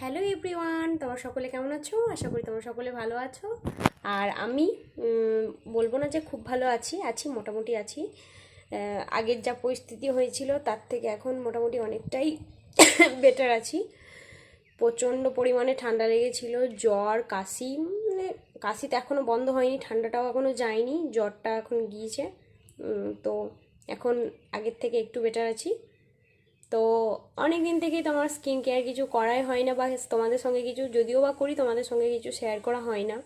Hello everyone, তোমরা সকলে কেমন আছো? আশা করি তোমরা সকলে ভালো আছো। আর আমি বলব না যে খুব ভালো আছি আছি, মোটামুটি আছি। আগের যা পরিস্থিতি হয়েছিল, তার থেকে এখন মোটামুটি অনেকটাই বেটার আছি। প্রচণ্ড পরিমাণে ঠান্ডা লেগেছিল, জ্বর, কাশি মানে কাশি তো এখনও বন্ধ হয়নি, ঠান্ডাটাও এখনও যায়নি, জ্বরটা এখন গিয়েছে। তো এখন আগের থেকে একটু বেটার আছি। তো অনেক দিন থেকেই তোমার স্কিন কেয়ার কিছু করাই হয় না বা তোমাদের সঙ্গে কিছু, যদিও বা করি, তোমাদের সঙ্গে কিছু শেয়ার করা হয় না।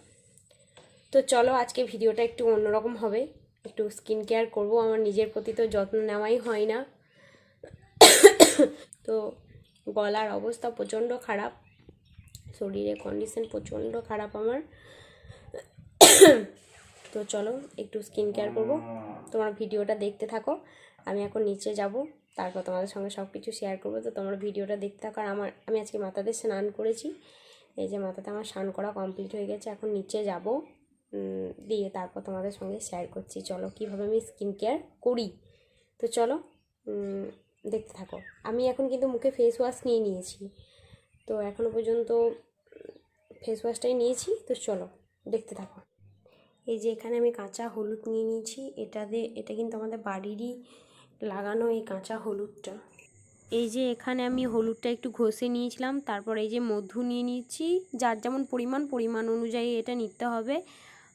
তো চলো আজকে ভিডিওটা একটু অন্যরকম হবে। একটু স্কিন কেয়ার করব, আমার নিজের প্রতি তো যত্ন নেওয়াই হয় না। তো গলার অবস্থা প্রচণ্ড খারাপ শরীরের কন্ডিশন প্রচণ্ড খারাপ আমার। তো চলো একটু স্কিন কেয়ার করব, তোমার ভিডিওটা দেখতে থাকো, আমি এখন নিচে যাব। তারপর তোমাদের সঙ্গে সব কিছু শেয়ার করব। তো তোমরা ভিডিওটা দেখতে থাকো। আর আমার, আমি আজকে মাথাতে স্নান করেছি। এই যে মাথাতে আমার স্নান করা কমপ্লিট হয়ে গেছে। এখন নিচে যাব। দিয়ে তারপর তোমাদের সঙ্গে শেয়ার করছি। চলো, কীভাবে আমি স্কিন কেয়ার করি? তো চলো দেখতে থাকো। আমি এখন কিন্তু মুখে ফেস ওয়াশ নিয়ে নিয়েছি। তো এখনও পর্যন্ত ফেস ওয়াশটাই নিয়েছি। তো চলো, দেখতে থাকো। এই যে এখানে আমি কাঁচা হলুদ নিয়ে নিয়েছি। এটা দিয়ে, এটা কিন্তু আমাদের বাড়িরই লাগানো এই কাঁচা হলুদটা। এই যে এখানে আমি হলুদটা একটু ঘষে নিয়েছিলাম, তারপর এই যে মধু নিয়ে নিয়েছি যার যেমন পরিমাণ পরিমাণ অনুযায়ী এটা নিতে হবে।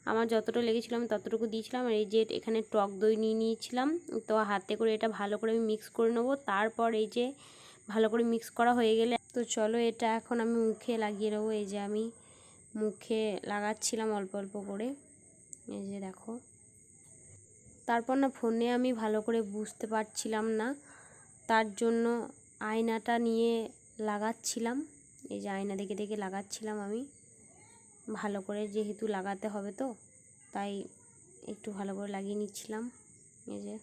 আমার যতটা লেগেছিল আমি ততটুকু দিয়েছিলাম, আর এই যে এখানে টক দই নিয়ে নিয়েছিলাম, তো হাতে করে এটা ভালো করে আমি মিক্স করে নেব। তারপর এই যে ভালো করে মিক্স করা হয়ে গেলে, তো চলো এটা এখন আমি মুখে লাগিয়ে নেব। এই যে আমি মুখে লাগাচ্ছিলাম অল্প অল্প করে। এই যে দেখো। তারপর না ফোনে আমি ভালো করে বুঝতে পারছিলাম না। তার জন্য আয়নাটা নিয়ে লাগাচ্ছিলাম। এই যে আয়না দেখে দেখে লাগাচ্ছিলাম আমি। ভালো করে যেহেতু লাগাতে হবে তো, তাই একটু ভালো করে লাগিয়ে নিচ্ছিলাম। এই যে।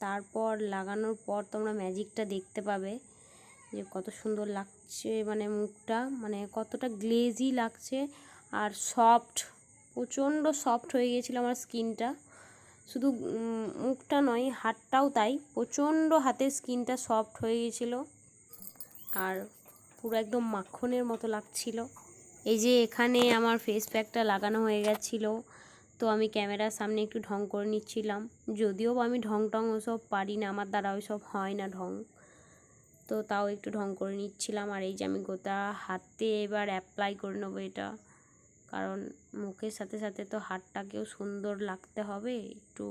তারপর লাগানোর পর তোমরা ম্যাজিকটা দেখতে পাবে যে কত সুন্দর লাগছে মানে মুখটা মানে কতটা গ্লেজি লাগছে আর সফট প্রচণ্ড সফট হয়ে গিয়েছিল আমার স্কিনটা শুধু মুখটা নয়, হাতটাও তাই। প্রচণ্ড হাতের স্কিনটা সফট হয়ে গিয়েছিল। আর পুরো একদম মাখনের মতো লাগছিল। এই যে এখানে আমার ফেস প্যাকটা লাগানো হয়ে গেছিল, তো আমি ক্যামেরার সামনে একটু ঢং করে নিচ্ছিলাম। যদিও আমি ঢং টং ওসব পারি না, আমার দ্বারা ওইসব হয় না ঢং। তো তাও একটু ঢং করে নিচ্ছিলাম। আর এই যে আমি গোটা হাতে এবার অ্যাপ্লাই করে নেব এটা। কারণ মুখের সাথে সাথে তো হাতটাকেও সুন্দর লাগতে হবে একটু।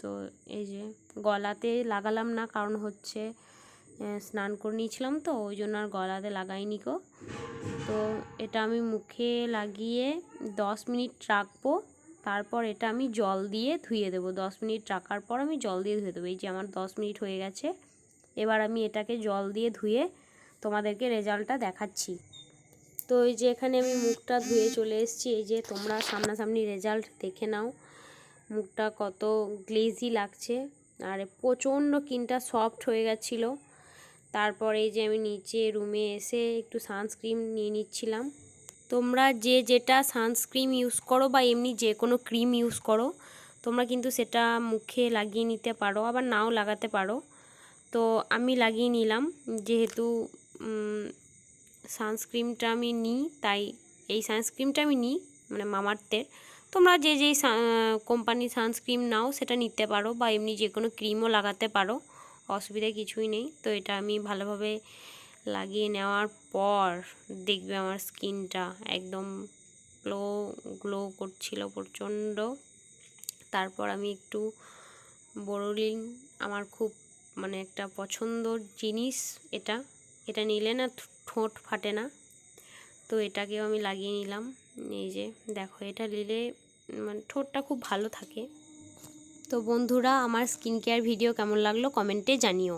তো এই যে গলাতে লাগালাম না, কারণ হচ্ছে স্নান করে নিয়েছিলাম তো, ওই জন্য আর গলাতে লাগাইনি গো। তো এটা আমি মুখে লাগিয়ে দশ মিনিট রাখব, তারপর এটা আমি জল দিয়ে ধুয়ে দেবো। দশ মিনিট রাখার পর আমি জল দিয়ে ধুয়ে দেবো। এই যে আমার দশ মিনিট হয়ে গেছে, এবার আমি এটাকে জল দিয়ে ধুয়ে তোমাদেরকে রেজাল্টটা দেখাচ্ছি। তো এই যে এখানে আমি মুখটা ধুয়ে চলে এসেছি, এই যে তোমরা সামনাসামনি রেজাল্ট দেখে নাও। মুখটা কত গ্লেজি লাগছে। আর প্রচণ্ড কিনটা সফট হয়ে গেছিল। তারপর এই যে আমি নিচে রুমে এসে একটু সানস্ক্রিন নিয়ে নিচ্ছিলাম। তোমরা যে যেটা সানস্ক্রিন ইউজ করো বা এমনি যে কোনো ক্রিম ইউজ করো, তোমরা কিন্তু সেটা মুখে লাগিয়ে নিতে পারো, আবার নাও লাগাতে পারো। তো আমি লাগিয়ে নিলাম, যেহেতু উম, সানস্ক্রিনটা আমি নিই তাই এই সানস্ক্রিনটা আমি নিই মানে মামার্থের তোমরা যে যেই কোম্পানির সানস্ক্রিন নাও সেটা নিতে পারো বা এমনি যে কোনো ক্রিমও লাগাতে পারো অসুবিধা কিছুই নেই। তো এটা আমি ভালোভাবে লাগিয়ে নেওয়ার পর দেখবে আমার স্কিনটা একদম গ্লো গ্লো করছিল প্রচণ্ড। তারপর আমি একটু বোরোলিন আমার খুব মানে একটা পছন্দর জিনিস এটা। এটা নিলে না ঠোঁট ফাটে না। তো এটাকেও আমি লাগিয়ে নিলাম। এই যে দেখো, এটা নিলে মানে ঠোঁটটা খুব ভালো থাকে। তো বন্ধুরা, আমার স্কিন কেয়ার ভিডিও কেমন লাগল? কমেন্টে জানিও।